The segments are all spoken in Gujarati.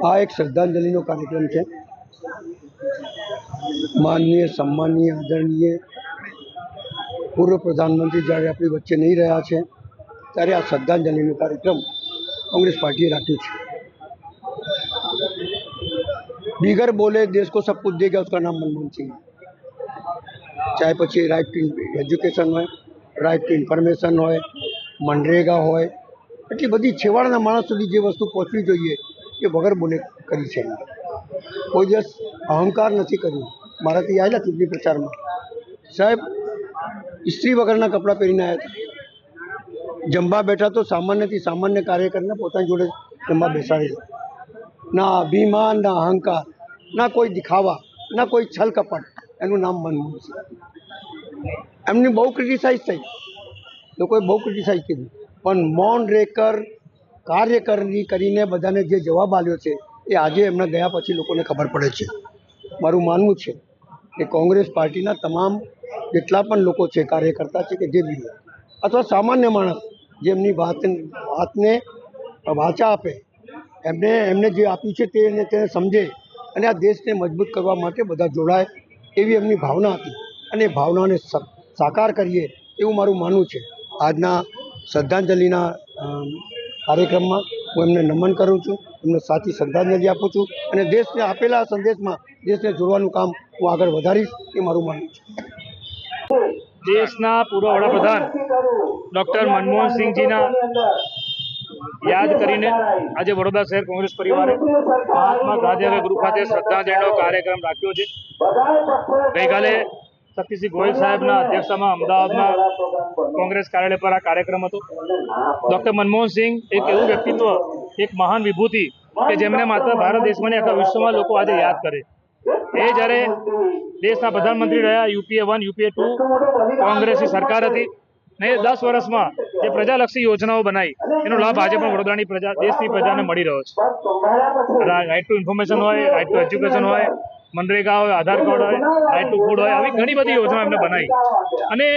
આ એક શ્રદ્ધાંજલિનો કાર્યક્રમ છે માનનીય સન્માનીય આદરણીય પૂર્વ પ્રધાનમંત્રી જ્યારે આપણી વચ્ચે નહીં રહ્યા છે ત્યારે આ શ્રદ્ધાંજલિનો કાર્યક્રમ કોંગ્રેસ પાર્ટીએ રાખ્યો છે બીગર બોલે દેશ કો સબ કુછ દેગા उसका નામ મનમોહન સિંહ ચાહે પછી રાઇટ ટુ એજ્યુકેશન હોય રાઇટ ટુ ઇન્ફોર્મેશન હોય મનરેગા હોય એટલી બધી છેવાડાના માણસ સુધી જે વસ્તુ પહોંચવી જોઈએ એ વગર બોલે કરી છે. કોઈ દિવસ અહંકાર નથી કર્યું. મારાથી આવેલા ચૂંટણી પ્રચારમાં. સાહેબ ઇસ્ત્રી વગરના કપડાં પહેરીને આવ્યા હતા. જમવા બેઠા તો સામાન્યથી સામાન્ય કાર્યકરને પોતાની જોડે જમવા બેસાડે છે. ના અભિમાન, ના અહંકાર, ના કોઈ દિખાવા, ના કોઈ છલ કપટ. એનું નામ મનમોહન સિંહ એમની બહુ ક્રિટિસાઇઝ થઈ. લોકોએ બહુ ક્રિટિસાઇઝ કીધું પણ મૌન રેકર કાર્યકરની કરીને બધાને જે જવાબ આવ્યો છે, એ આજે એમના ગયા પછી લોકોને ખબર પડે છે. મારું માનવું છે કે કોંગ્રેસ પાર્ટીના તમામ જેટલા પણ લોકો છે, કાર્યકર્તા છે કે જે બી અથવા સામાન્ય માણસ જે એમની વાત, વાતને વાચા આપે, એમને એમને જે આપ્યું છે તેને તેને સમજે અને આ દેશને મજબૂત કરવા માટે બધા જોડાય એવી એમની ભાવના હતી. અને ભાવનાને સાકાર કરીએ એવું મારું માનવું છે. આજના શ્રદ્ધાંજલિના કાર્યક્રમમાં હું એમને નમન કરું છું, એમને સાચી શ્રદ્ધાંજલિ આપું છું અને દેશને આપેલા સંદેશમાં દેશને જોડવાનું કામ હું આગળ વધારીશ એ મારું માનવું છે. દેશના પૂર્વ વડાપ્રધાન ડૉક્ટર મનમોહન સિંહજીના યાદ કરીને આજે વડોદરા શહેર કોંગ્રેસ પરિવારે મહાત્મા ગાંધીનગર ગૃહ ખાતે શ્રદ્ધાંજલિનો કાર્યક્રમ રાખ્યો છે. ગઈકાલે શક્તિસિંહ ગોયલ સાહેબના અધ્યક્ષતામાં અમદાવાદમાં કોંગ્રેસ કાર્યાલય પર આ કાર્યક્રમ હતો. ડૉક્ટર મનમોહન સિંહ એક એવું વ્યક્તિત્વ, એક મહાન વિભૂતિ કે જેમને માત્ર ભારત દેશમાં આખા વિશ્વમાં લોકો આજે યાદ કરે. એ જ્યારે દેશના પ્રધાનમંત્રી રહ્યા યુપીએ વન યુપીએ ટુ, કોંગ્રેસની સરકાર હતી ને દસ વર્ષમાં જે પ્રજાલક્ષી યોજનાઓ બનાવી એનો લાભ આજે પણ વડોદરાની પ્રજા, દેશની પ્રજાને મળી રહ્યો છે. રાઇટ ટુ ઇન્ફોર્મેશન હોય રાઇટ ટુ એજ્યુકેશન હોય મનરેગા હોય આધાર કાર્ડ હોય રાઇટ ટુ ફૂડ હોય આવી ઘણી બધી યોજના એમને બનાવી. અને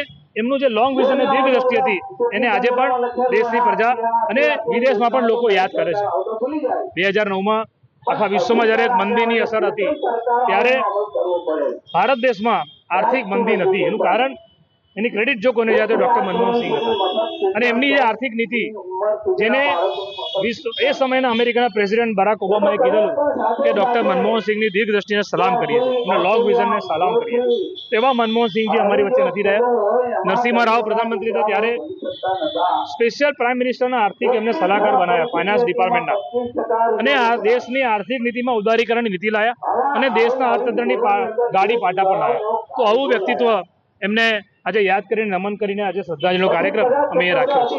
એમનું જે લોંગ વિઝન અને દીર્ઘ દ્રષ્ટિ હતી, એને આજે પણ દેશની પ્રજા અને વિદેશમાં પણ લોકો યાદ કરે છે. બે હજાર નવમાં આખા વિશ્વમાં જ્યારે મંદીની અસર હતી, ત્યારે ભારત દેશમાં આર્થિક મંદી નથી એનું કારણ એની ક્રેડિટ જો કોને જાય તો ડૉક્ટર મનમોહનસિંહ અને એમની જે આર્થિક નીતિ, જેને એ સમયના અમેરિકાના પ્રેસિડેન્ટ બરાક ઓબામાએ કીધેલું કે ડૉક્ટર મનમોહન સિંહની દીર્ઘ દ્રષ્ટિને સલામ કરીએ અને લોંગ વિઝનને સલામ કરીએ તેવા મનમોહન સિંહજી અમારી વચ્ચે નથી રહ્યા. નરસિંહ રાવ પ્રધાનમંત્રી હતા ત્યારે સ્પેશિયલ પ્રાઇમ મિનિસ્ટરના આર્થિક એમને સલાહકાર બનાવ્યા ફાઇનાન્સ ડિપાર્ટમેન્ટના અને આ દેશની આર્થિક નીતિમાં ઉદારીકરણની નીતિ લાયા અને દેશના અર્થતંત્રની ગાડી પાટા પર લાવ્યા તો આવું વ્યક્તિત્વ એમને આજે યાદ કરીને નમન કરીને આજે શ્રદ્ધાંજલિનો કાર્યક્રમ અમે રાખ્યો છે.